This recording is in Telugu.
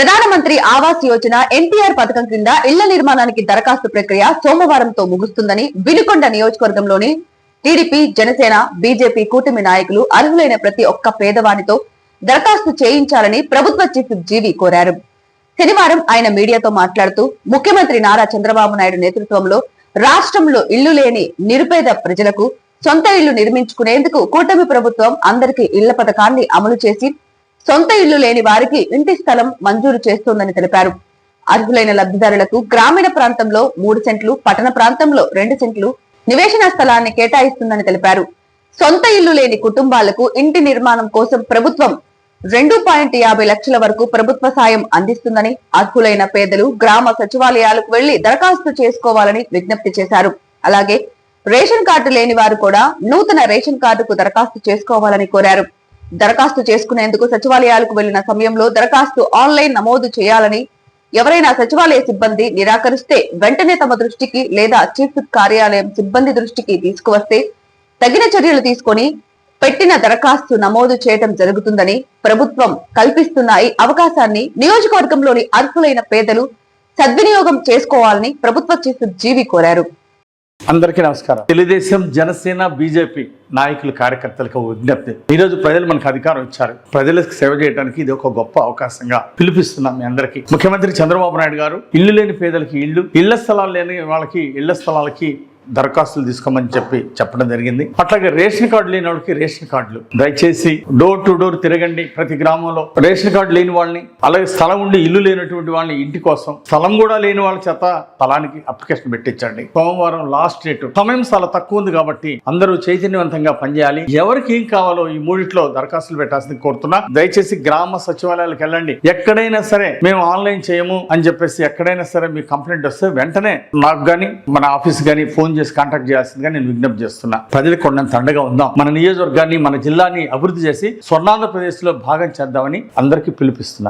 ప్రధానమంత్రి ఆవాస్ యోజన ఎన్టీఆర్ పథకం కింద ఇళ్ళ నిర్మాణానికి దరఖాస్తు ప్రక్రియ సోమవారంతో ముగుస్తుందని వినుకొండ నియోజకవర్గంలోని టీడీపీ జనసేన బీజేపీ కూటమి నాయకులు అర్హులైన ప్రతి ఒక్క పేదవానితో దరఖాస్తు చేయించాలని ప్రభుత్వ చీఫ్ జీవి కోరారు. శనివారం ఆయన మీడియాతో మాట్లాడుతూ ముఖ్యమంత్రి నారా చంద్రబాబు నాయుడు నేతృత్వంలో రాష్ట్రంలో ఇల్లు లేని నిరుపేద ప్రజలకు సొంత ఇల్లు నిర్మించుకునేందుకు కూటమి ప్రభుత్వం అందరికీ ఇళ్ళ పథకాన్ని అమలు చేసి సొంత ఇల్లు లేని వారికి ఇంటి స్థలం మంజూరు చేస్తోందని తెలిపారు. అర్హులైన లబ్ధిదారులకు గ్రామీణ ప్రాంతంలో మూడు సెంట్లు పట్టణ ప్రాంతంలో రెండు సెంట్లు నివేశన స్థలాన్ని కేటాయిస్తుందని తెలిపారు. సొంత ఇల్లు లేని కుటుంబాలకు ఇంటి నిర్మాణం కోసం ప్రభుత్వం రెండు పాయింట్ యాభై లక్షల వరకు ప్రభుత్వ సాయం అందిస్తుందని అర్హులైన పేదలు గ్రామ సచివాలయాలకు వెళ్ళి దరఖాస్తు చేసుకోవాలని విజ్ఞప్తి చేశారు. అలాగే రేషన్ కార్డు లేని వారు కూడా నూతన రేషన్ కార్డుకు దరఖాస్తు చేసుకోవాలని కోరారు. దరఖాస్తు చేసుకునేందుకు సచివాలయాలకు వెళ్ళిన సమయంలో దరఖాస్తు ఆన్లైన్ నమోదు చేయాలని ఎవరైనా సచివాలయ సిబ్బంది నిరాకరిస్తే వెంటనే తమ దృష్టికి లేదా చీఫ్ కార్యాలయం సిబ్బంది దృష్టికి తీసుకువస్తే తగిన చర్యలు తీసుకొని పెట్టిన దరఖాస్తు నమోదు చేయటం జరుగుతుందని ప్రభుత్వం కల్పిస్తున్న ఈ అవకాశాన్ని నియోజకవర్గంలోని అర్హులైన పేదలు సద్వినియోగం చేసుకోవాలని ప్రభుత్వ చీఫ్ జీవి కోరారు. అందరికీ నమస్కారం. తెలుగుదేశం జనసేన బీజేపీ నాయకులు కార్యకర్తలకు విజ్ఞప్తి. ఈరోజు ప్రజలు మనకు అధికారం ఇచ్చారు. ప్రజలకు సేవ చేయడానికి ఇది ఒక గొప్ప అవకాశంగా పిలిపిస్తున్నాం మీ అందరికీ. ముఖ్యమంత్రి చంద్రబాబు నాయుడు గారు ఇల్లు లేని పేదలకి ఇల్లు ఇళ్ళ స్థలాలు లేని వాళ్ళకి ఇళ్ళ స్థలాలకి దరఖాస్తులు తీసుకోమని చెప్పి చెప్పడం జరిగింది. అట్లాగే రేషన్ కార్డు లేని వాళ్ళకి రేషన్ కార్డులు. దయచేసి డోర్ టు డోర్ తిరగండి ప్రతి గ్రామంలో. రేషన్ కార్డు లేని వాళ్ళని అలాగే స్థలం ఉండి ఇల్లు లేనటువంటి వాళ్ళని ఇంటి కోసం స్థలం కూడా లేని వాళ్ళ చేత స్థలానికి అప్లికేషన్ పెట్టించండి. సోమవారం లాస్ట్ డేట్. సమయం చాలా తక్కువ ఉంది కాబట్టి అందరూ చైతన్యవంతంగా పనిచేయాలి. ఎవరికి ఏం కావాలో ఈ మూడిట్లో దరఖాస్తులు పెట్టాల్సింది కోరుతున్నా. దయచేసి గ్రామ సచివాలయాలకు వెళ్ళండి. ఎక్కడైనా సరే మేము ఆన్లైన్ చేయము అని చెప్పేసి ఎక్కడైనా సరే మీ కంప్లైంట్ వస్తే వెంటనే నాకు కానీ మన ఆఫీస్ కానీ ఫోన్ చేసి కాంటాక్ట్ చేయాల్సిందిగా నేను విజ్ఞప్తి చేస్తున్నా. ప్రజలకు కొండంత అండగా ఉందాం. మన నియోజకవర్గాన్ని మన జిల్లాని అభివృద్ధి చేసి స్వర్ణాంధ్రప్రదేశ్లో భాగం చేద్దామని అందరికీ పిలిపిస్తున్నా